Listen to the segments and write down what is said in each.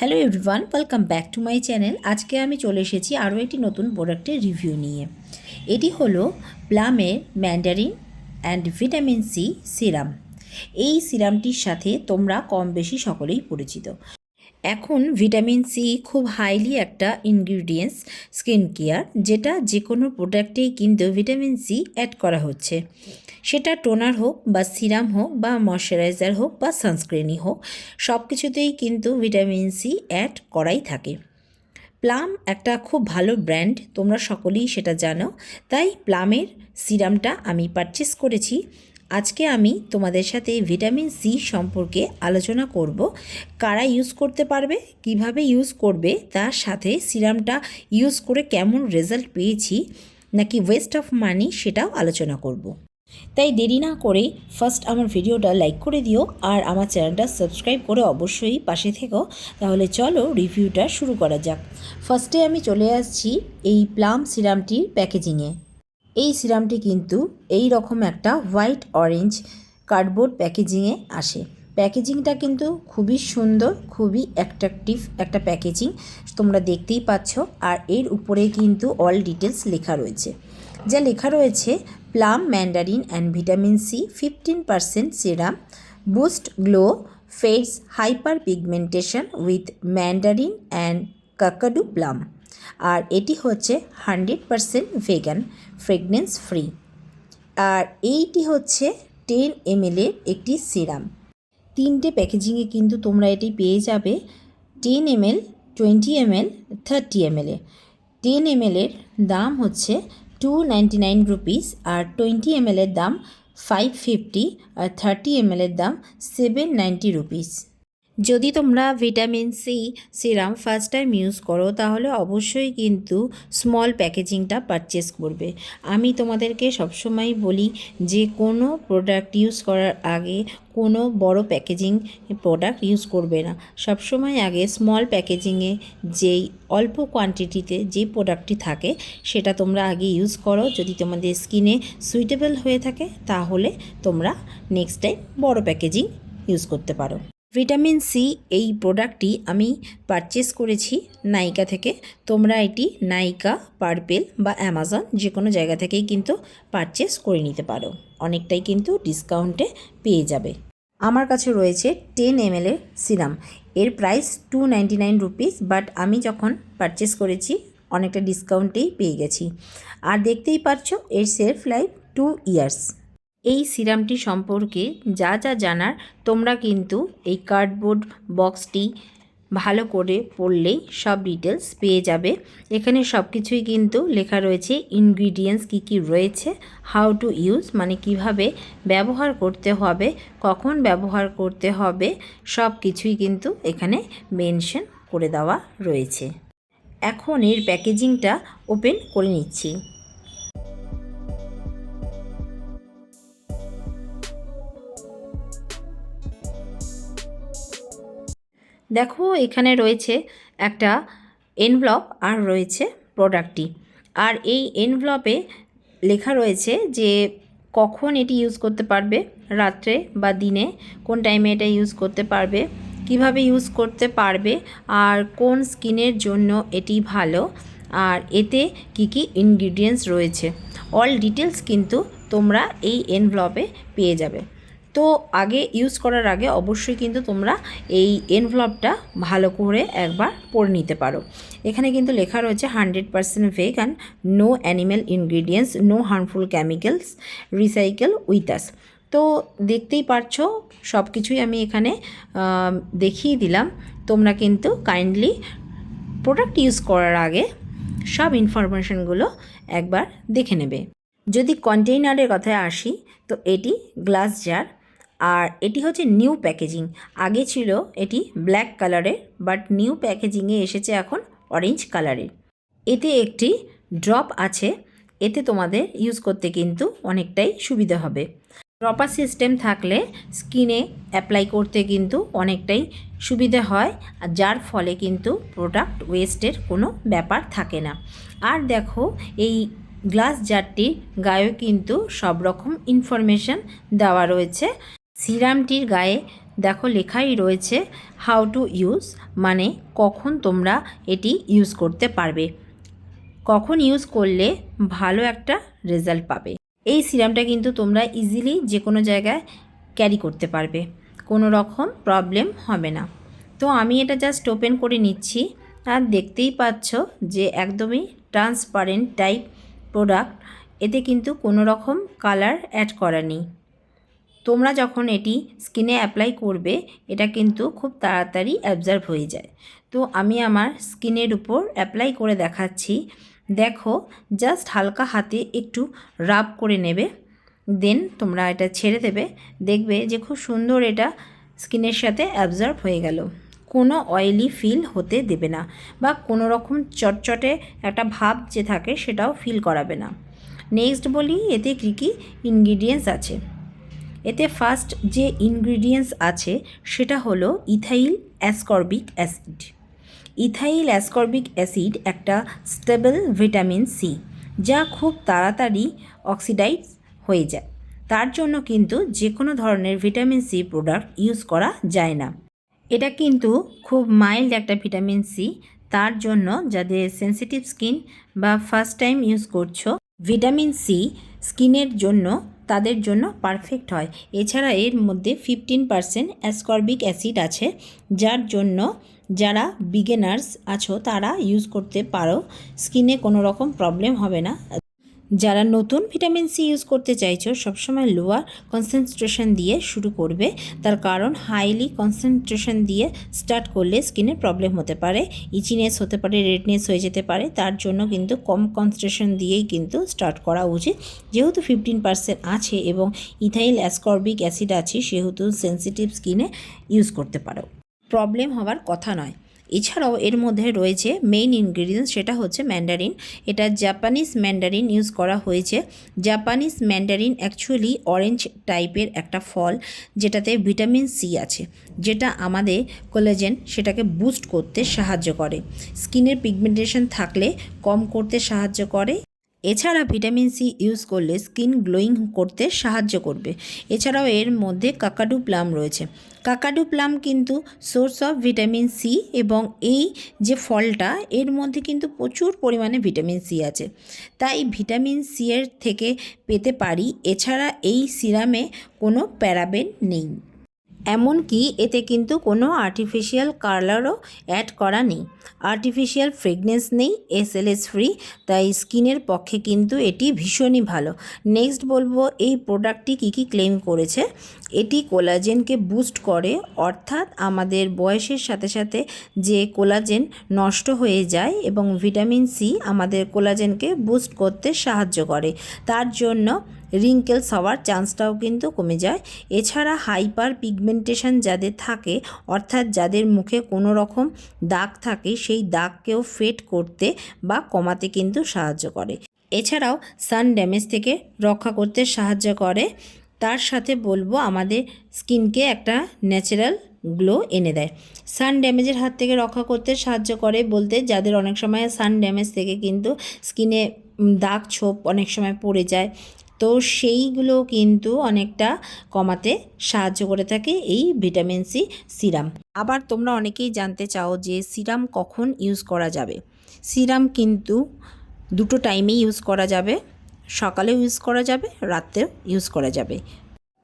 Hello everyone welcome back to my channel আজকে আমি চলে এসেছি আরও একটি নতুন প্রোডাক্টের রিভিউ নিয়ে। এটি হলো প্লামের mandarin and vitamin C serum এই সিরামটির সাথে তোমরা কম বেশি সকলেই পরিচিত। এখন ভিটামিন সি খুব হাইলি একটা ইনগ্রিডিয়েন্টস স্কিন কেয়ার যেটা যে কোনো প্রোডাক্টেই কিন্তু ভিটামিন সি অ্যাড করা হচ্ছে। সেটা টোনার হোক বা সিরাম হোক বা ময়শ্চারাইজার হোক বা সানস্ক্রিনই হোক সব কিছুতেই কিন্তু ভিটামিন সি অ্যাড করাই থাকে। প্লাম একটা খুব ভালো ব্র্যান্ড তোমরা সকলেই সেটা জানো। তাই প্লামের সিরামটা আমি পারচেস করেছি। আজকে আমি তোমাদের সাথে ভিটামিন সি সম্পর্কে আলোচনা করব। কারা ইউজ করতে পারবে, কীভাবে ইউজ করবে, তার সাথে সিরামটা ইউজ করে কেমন রেজাল্ট পেয়েছি, নাকি ওয়েস্ট অফ মানি সেটাও আলোচনা করব। তাই দেরি না করে ফার্স্ট আমার ভিডিওটা লাইক করে দিও, আর আমার চ্যানেলটা সাবস্ক্রাইব করে অবশ্যই পাশে থেকো। তাহলে চলো রিভিউটা শুরু করা যাক। ফার্স্টে আমি চলে আসছি এই প্লাম সিরামটির প্যাকেজিংয়ে এই সিরামটি কিন্তু এই রকম একটা হোয়াইট অরেঞ্জ কার্ডবোর্ড প্যাকেজিংয়ে আসে। প্যাকেজিংটা কিন্তু খুবই সুন্দর, খুবই অ্যাট্রাকটিভ একটা প্যাকেজিং তোমরা দেখতেই পাচ্ছ আর এর উপরে কিন্তু অল ডিটেলস লেখা রয়েছে। যা লেখা রয়েছে plum mandarin and vitamin C fifteen percent serum boost glow face hyper pigmentation with mandarin and kakadu plum আর এটি হচ্ছে hundred percent vegan fragrance free আর এইটি হচ্ছে টেন এমএলের একটি সিরাম। তিনটে প্যাকেজিংয়ে কিন্তু তোমরা এটি পেয়ে যাবে ten ML, twenty ML, thirty এমএলে ten এমএলের দাম হচ্ছে টু নাইনটি নাইন রুপিস আর টোয়েন্টি এমএলের দাম ফাইভ ফিফটি আর থার্টি এমএলের দাম সেভেন নাইনটি রুপিস। যদি তোমরা vitamin C serum first time use করো, তাহলে অবশ্যই কিন্তু স্মল প্যাকেজিংটা পারচেস করবে। আমি তোমাদেরকে সবসময় বলি যে, কোনো প্রোডাক্ট ইউজ করার আগে কোনো বড় প্যাকেজিং প্রোডাক্ট ইউজ করবে না। সবসময় আগে স্মল প্যাকেজিংয়ে যেই অল্প কোয়ান্টিটিতে যে প্রোডাক্টটি থাকে, সেটা তোমরা আগে ইউজ করো। যদি তোমাদের স্কিনে সুইটেবল হয়ে থাকে, তাহলে তোমরা নেক্সট টাইম বড় প্যাকেজিং ইউজ করতে পারো। ভিটামিন সি এই প্রোডাক্টটি আমি পারচেস করেছি নাইকা থেকে। তোমরা এটি নাইকা, পার্পেল বা অ্যামাজন যে কোনো জায়গা থেকেই কিন্তু পারচেস করে নিতে পারো। অনেকটাই কিন্তু ডিসকাউন্টে পেয়ে যাবে। আমার কাছে রয়েছে টেন এমএলের সিরাম। এর price two ninety nine rupees but আমি যখন পারচেস করেছি, অনেকটা ডিসকাউন্টেই পেয়ে গেছি। আর দেখতেই পাচ্ছ, এর সেলফ লাইফ টু ইয়ার্স এই সিরামটি সম্পর্কে যা যা জানার, তোমরা কিন্তু এই কার্ডবোর্ড বক্সটি ভালো করে পড়লেই সব ডিটেলস পেয়ে যাবে। এখানে সব কিছুই কিন্তু লেখা রয়েছে ইনগ্রিডিয়েন্টস কী কী রয়েছে হাউ টু ইউজ মানে কীভাবে ব্যবহার করতে হবে, কখন ব্যবহার করতে হবে সব কিছুই কিন্তু এখানে মেনশন করে দেওয়া রয়েছে। এখন এর প্যাকেজিংটা ওপেন করে নিচ্ছি। দেখো এখানে রয়েছে একটা এনভলপ আর রয়েছে প্রোডাক্টটি আর এই এনভলপে লেখা রয়েছে যে কখন এটি ইউজ করতে পারবে, রাত্রে বা দিনে, কোন টাইমে এটা ইউজ করতে পারবে, কীভাবে ইউজ করতে পারবে, আর কোন স্কিনের জন্য এটি ভালো, আর এতে কি কি ইনগ্রিডিয়েন্টস রয়েছে। অল ডিটেলস কিন্তু তোমরা এই এনভ্লপে পেয়ে যাবে। তো আগে ইউজ করার আগে অবশ্যই কিন্তু তোমরা এই এনভলপটা ভালো করে একবার পড়ে নিতে পারো। এখানে কিন্তু লেখা রয়েছে hundred percent vegan no animal ingredients no harmful chemicals recycle with তো দেখতেই পারছ সব কিছুই আমি এখানে দেখিয়ে দিলাম। তোমরা কিন্তু কাইন্ডলি প্রোডাক্ট ইউজ করার আগে সব ইনফরমেশনগুলো একবার দেখে নেবে। যদি কন্টেইনারের কথায় আসি, তো এটি গ্লাস জার আর এটি হচ্ছে নিউ প্যাকেজিং আগে ছিল এটি ব্ল্যাক কালারের বাট নিউ প্যাকেজিংয়ে এসেছে এখন অরেঞ্জ কালারের এতে একটি ড্রপ আছে, এতে তোমাদের ইউজ করতে কিন্তু অনেকটাই সুবিধা হবে। ড্রপার সিস্টেম থাকলে স্কিনে অ্যাপ্লাই করতে কিন্তু অনেকটাই সুবিধা হয়, আর যার ফলে কিন্তু প্রোডাক্ট ওয়েস্টের কোনো ব্যাপার থাকে না। আর দেখো, এই গ্লাস জারটির গায়েও কিন্তু সব রকম ইনফরমেশান দেওয়া রয়েছে। সিরামটির গায়ে দেখো লেখাই রয়েছে হাউ টু ইউজ মানে কখন তোমরা এটি ইউজ করতে পারবে। কখন ইউজ করলে ভালো একটা রেজাল্ট পাবে। এই সিরামটা কিন্তু তোমরা ইজিলি যে কোনো জায়গায় ক্যারি করতে পারবে। কোনো রকম প্রবলেম হবে না। তো আমি এটা জাস্ট ওপেন করে নিচ্ছি। আর দেখতেই পাচ্ছ যে একদমই ট্রান্সপারেন্ট টাইপ প্রোডাক্ট এতে কিন্তু কোনো রকম কালার অ্যাড করা নেই। তোমরা যখন এটি স্কিনে অ্যাপ্লাই করবে, এটা কিন্তু খুব তাড়াতাড়ি অ্যাবজার্ভ হয়ে যায়। তো আমি আমার স্কিনের উপর অ্যাপ্লাই করে দেখাচ্ছি। দেখো জাস্ট হালকা হাতে একটু রাব করে নেবে দেন তোমরা এটা ছেড়ে দেবে। দেখবে যে খুব সুন্দর এটা স্কিনের সাথে অ্যাবজার্ভ হয়ে গেল। কোনো অয়েলি ফিল হতে দেবে না বা কোনো রকম চটচটে একটা ভাব যে থাকে সেটাও ফিল করাবে না। নেক্সট বলি, এতে কী কী ইনগ্রিডিয়েন্টস আছে? এতে ফার্স্ট যে ইনগ্রিডিয়েন্টস আছে, সেটা হলো ethyl ascorbic acid ethyl ascorbic acid একটা স্টেবল ভিটামিন সি যা খুব তাড়াতাড়ি অক্সিডাইজ হয়ে যায়। তার জন্য কিন্তু যে কোনো ধরনের ভিটামিন সি প্রোডাক্ট ইউজ করা যায় না। এটা কিন্তু খুব মাইল্ড একটা ভিটামিন সি তার জন্য যাদের সেন্সিটিভ স্কিন বা ফার্স্ট টাইম ইউজ করছ ভিটামিন সি স্কিনের জন্য তাদের জন্য পারফেক্ট হয়। এছাড়া এর মধ্যে ফিফটিন পারসেন্ট অ্যাসকর্বিক অ্যাসিড আছে, যার জন্য যারা বিগেনার্স আছো, তারা ইউজ করতে পারো। স্কিনে কোনো রকম প্রবলেম হবে না। যারা নতুন ভিটামিন সি ইউজ করতে চাইছো, সবসময় লোয়ার কনসেন্ট্রেশন দিয়ে শুরু করবে। তার কারণ হাইলি কনসেন্ট্রেশন দিয়ে স্টার্ট করলে স্কিনে প্রবলেম হতে পারে ইচিনেস হতে পারে রেডনেস হয়ে যেতে পারে। তার জন্য কিন্তু কম কনসেন্ট্রেশন দিয়েই কিন্তু স্টার্ট করা উচিত। যেহেতু ফিফটিন পার্সেন্ট আছে এবং ইথাইল অ্যাসকর্বিক অ্যাসিড আছে, সেহেতু সেন্সিটিভ স্কিনে ইউজ করতে পারো। প্রবলেম হওয়ার কথা নয়। এছাড়াও এর মধ্যে রয়েছে মেইন ইনগ্রিডিয়েন্টস সেটা হচ্ছে ম্যান্ডারিন এটা জাপানিজ ম্যান্ডারিন ইউজ করা হয়েছে। জাপানিজ ম্যান্ডারিন অ্যাকচুয়ালি অরেঞ্জ টাইপের একটা ফল, যেটাতে ভিটামিন সি আছে, যেটা আমাদের কোলেজেন সেটাকে বুস্ট করতে সাহায্য করে। স্কিনের পিগমেন্টেশন থাকলে কম করতে সাহায্য করে। এছাড়া ভিটামিন সি ইউজ করলে স্কিন গ্লোয়িং করতে সাহায্য করবে। এছাড়াও এর মধ্যে কাকাডু প্লাম রয়েছে। কাকাডু প্লাম কিন্তু সোর্স অফ ভিটামিন সি এবং এই যে ফলটা, এর মধ্যে কিন্তু প্রচুর পরিমাণে ভিটামিন সি আছে। তাই ভিটামিন সি এর থেকে পেতে পারি। এছাড়া এই সিরামে কোনো প্যারাবেন নেই। এমনকি এতে কিন্তু কোনো আর্টিফিশিয়াল কালারও অ্যাড করা নেই। আর্টিফিশিয়াল ফ্রেগনেন্স নেই এস এল এস ফ্রি তাই স্কিনের পক্ষে কিন্তু এটি ভীষণই ভালো। নেক্সট বলব এই প্রোডাক্টটি কী কী ক্লেম করেছে? এটি কোলাজেনকে বুস্ট করে, অর্থাৎ আমাদের বয়সের সাথে সাথে যে কোলাজেন নষ্ট হয়ে যায় এবং ভিটামিন সি আমাদের কোলাজেনকে বুস্ট করতে সাহায্য করে। তার জন্য রিঙ্কেলস হওয়ার চান্সটাও কিন্তু কমে যায়। এছাড়া হাইপার পিগমেন্টেশন যাদের থাকে, অর্থাৎ যাদের মুখে কোনো রকম দাগ থাকে, সেই দাগকেও ফেড করতে বা কমাতে কিন্তু সাহায্য করে। এছাড়াও সান ড্যামেজ থেকে রক্ষা করতে সাহায্য করে। তার সাথে বলব আমাদের স্কিনকে একটা ন্যাচারাল গ্লো এনে দেয়। সান ড্যামেজের হাত থেকে রক্ষা করতে সাহায্য করে বলতে যাদের অনেক সময় সান ড্যামেজ থেকে কিন্তু স্কিনে দাগ ছোপ অনেক সময় পড়ে যায়, তো সেইগুলো কিন্তু অনেকটা কমাতে সাহায্য করে থাকে এই ভিটামিন সি সিরাম। আবার তোমরা অনেকেই জানতে চাও যে সিরাম কখন ইউজ করা যাবে। সিরাম কিন্তু দুটো টাইমেই ইউজ করা যাবে। সকালেও ইউজ করা যাবে, রাত্রেও ইউজ করা যাবে।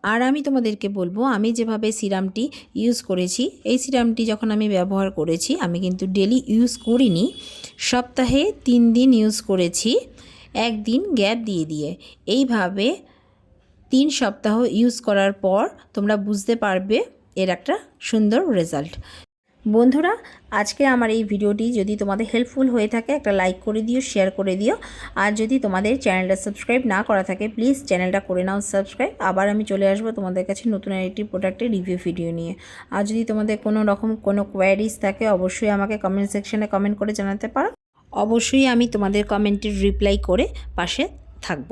আর আমি তোমাদেরকে বলব, আমি যেভাবে সিরামটি ইউজ করেছি, এই সিরামটি যখন আমি ব্যবহার করেছি, আমি কিন্তু ডেলি ইউজ করিনি। সপ্তাহে তিন দিন ইউজ করেছি, একদিন গ্যাপ দিয়ে দিয়ে। এইভাবে তিন সপ্তাহ ইউজ করার পর তোমরা বুঝতে পারবে এর একটা সুন্দর রেজাল্ট বন্ধুরা, আজকে আমার এই ভিডিওটি যদি তোমাদের হেল্পফুল হয়ে থাকে, একটা লাইক করে দিও শেয়ার করে দিও। আর যদি তোমাদের চ্যানেলটা সাবস্ক্রাইব না করা থাকে প্লিজ চ্যানেলটা করে নাও সাবস্ক্রাইব আবার আমি চলে আসব তোমাদের কাছে নতুন একটি প্রোডাক্টের রিভিউ ভিডিও নিয়ে। আর যদি তোমাদের কোনো রকম কোনো কোয়ারিজ থাকে, অবশ্যই আমাকে কমেন্ট সেকশানে কমেন্ট করে জানাতে পারো। অবশ্যই আমি তোমাদের কমেন্টের রিপ্লাই করে পাশে থাকব।